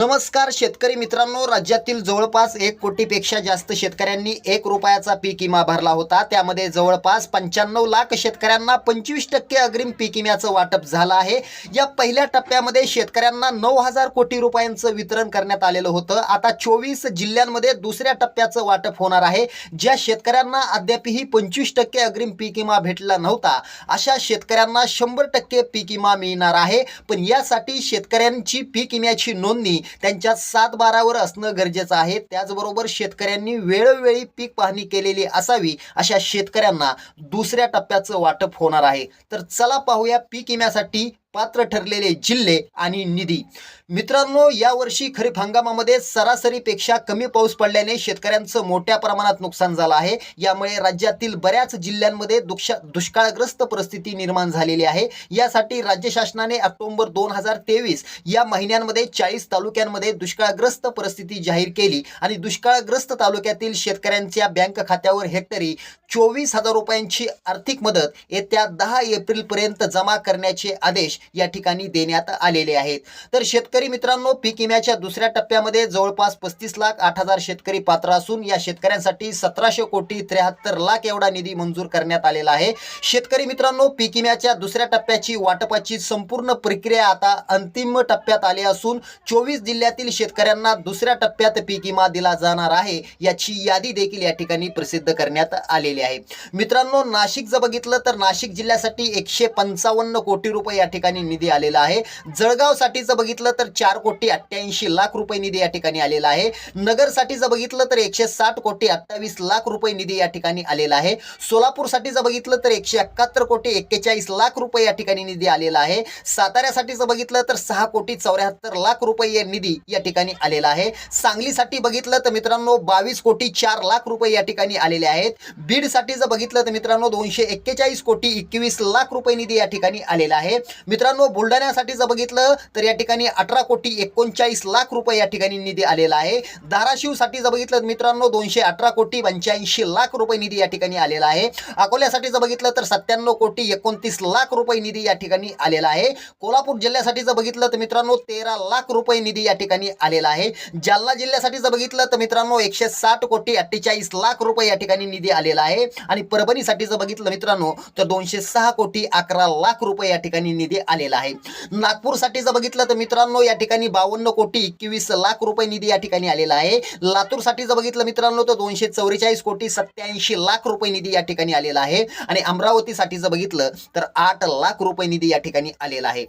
नमस्कार शेतकरी मित्रांनो. राज्यातील जवळपास एक कोटीपेक्षा जास्त शेतकऱ्यांनी एक रुपयाचा पीक विमा भरला होता. त्यामध्ये जवळपास पंच्याण्णव लाख शेतकऱ्यांना पंचवीस टक्के अग्रिम पीक विम्याचं वाटप झालं आहे. या पहिल्या टप्प्यामध्ये शेतकऱ्यांना नऊ हजार कोटी रुपयांचं वितरण करण्यात आलेलं होतं. आता चोवीस जिल्ह्यांमध्ये दुसऱ्या टप्प्याचं वाटप होणार आहे. ज्या शेतकऱ्यांना अद्यापही पंचवीस टक्के अग्रिम पीक विमा भेटला नव्हता अशा शेतकऱ्यांना शंभर टक्के पीक विमा मिळणार आहे. पण यासाठी शेतकऱ्यांची पीक विम्याची नोंदणी त्यांच्या सात बारावर असणं गरजेचं आहे. त्याचबरोबर शेतकऱ्यांनी वेळोवेळी पीक पाहणी केलेली असावी अशा शेतकऱ्यांना दुसऱ्या टप्प्याचं वाटप होणार आहे. तर चला पाहूया पीक विम्यासाठी पात्र ठरलेले जिल्हे आणि निधी. मित्रांनो यावर्षी खरीप हंगामामध्ये सरासरीपेक्षा कमी पाऊस पडल्याने शेतकऱ्यांचं मोठ्या प्रमाणात नुकसान झालं आहे. यामुळे राज्यातील बऱ्याच जिल्ह्यांमध्ये दुष्ा दुष्काळग्रस्त परिस्थिती निर्माण झालेली आहे. यासाठी राज्य शासनाने ऑक्टोबर दोन हजार तेवीस या महिन्यांमध्ये चाळीस तालुक्यांमध्ये दुष्काळग्रस्त परिस्थिती जाहीर केली आणि दुष्काळग्रस्त तालुक्यातील शेतकऱ्यांच्या बँक खात्यावर हेक्टरी चोवीस हजार रुपयांची आर्थिक मदत येत्या दहा एप्रिलपर्यंत जमा करण्याचे आदेश या ठिकाणी देण्यात आलेले आहेत. तर शेतकरी मित्रांनो पीक विम्याच्या दुसऱ्या टप्प्यामध्ये जवळपास पस्तीस लाख आठ हजार शेतकरी पात्र असून या शेतकऱ्यांसाठी सतराशे कोटी त्र्याहत्तर लाख एवढा निधी मंजूर करण्यात आलेला आहे. शेतकरी मित्रांनो पीक विम्याच्या दुसऱ्या टप्प्याची वाटपाची संपूर्ण प्रक्रिया आता अंतिम टप्प्यात आली असून चोवीस जिल्ह्यातील शेतकऱ्यांना दुसऱ्या टप्प्यात पीक विमा दिला जाणार आहे याची यादी देखील या ठिकाणी प्रसिद्ध करण्यात आलेली आहे. मित्रांनो नाशिक जर बघितलं तर नाशिक जिल्ह्यासाठी एकशे पंचावन्न कोटी रुपये या ठिकाणी ठिकाणी निधी आलेला आहे. जळगावसाठीचं बघितलं तर चार कोटी अठ्ठ्याऐंशी लाख रुपये निधी या ठिकाणी आलेला आहे. नगरसाठी जर बघितलं तर एकशे साठ कोटी अठ्ठावीस लाख रुपये निधी या ठिकाणी आलेला आहे. सोलापूरसाठी जर बघितलं तर एकशे एकाहत्तर कोटी एक्केचाळीस लाख रुपये या ठिकाणी निधी आलेला आहे. साताऱ्यासाठी जर बघितलं तर सहा कोटी चौऱ्याहत्तर लाख रुपये निधी या ठिकाणी आलेला आहे. सांगलीसाठी बघितलं तर मित्रांनो बावीस कोटी चार लाख रुपये या ठिकाणी आलेले आहेत. बीडसाठी जर बघितलं तर मित्रांनो दोनशे एक्केचाळीस कोटी एकवीस लाख रुपये निधी या ठिकाणी आलेला आहे. मित्रांनो बुलढाण्यासाठी जर बघितलं तर या ठिकाणी अठरा कोटी एकोणचाळीस लाख रुपये या ठिकाणी निधी आलेला आहे. धाराशिवसाठी जर बघितलं तर मित्रांनो दोनशे अठरा कोटी पंच्याऐंशी लाख रुपये निधी या ठिकाणी आलेला आहे. अकोल्यासाठी जर बघितलं तर सत्त्याण्णव कोटी एकोणतीस लाख रुपये निधी या ठिकाणी आलेला आहे. कोल्हापूर जिल्ह्यासाठी जर बघितलं तर मित्रांनो तेरा लाख रुपये निधी या ठिकाणी आलेला आहे. जालना जिल्ह्यासाठी जर बघितलं तर मित्रांनो एकशे साठ कोटी अठ्ठेचाळीस लाख रुपये या ठिकाणी निधी आलेला आहे. आणि परभणीसाठी जर बघितलं मित्रांनो तर दोनशे सहा कोटी अकरा लाख रुपये या ठिकाणी निधी आलेला आहे. नागपूरसाठी जर बघितलं तर मित्रांनो या ठिकाणी बावन्न कोटी एकवीस लाख रुपये निधी या ठिकाणी आलेला आहे. लातूरसाठी जर बघितलं मित्रांनो तर दोनशे चौवेचाळीस कोटी सत्याऐंशी लाख रुपये निधी या ठिकाणी आलेला आहे. आणि अमरावतीसाठी जर बघितलं तर आठ लाख रुपये निधी या ठिकाणी आलेला आहे.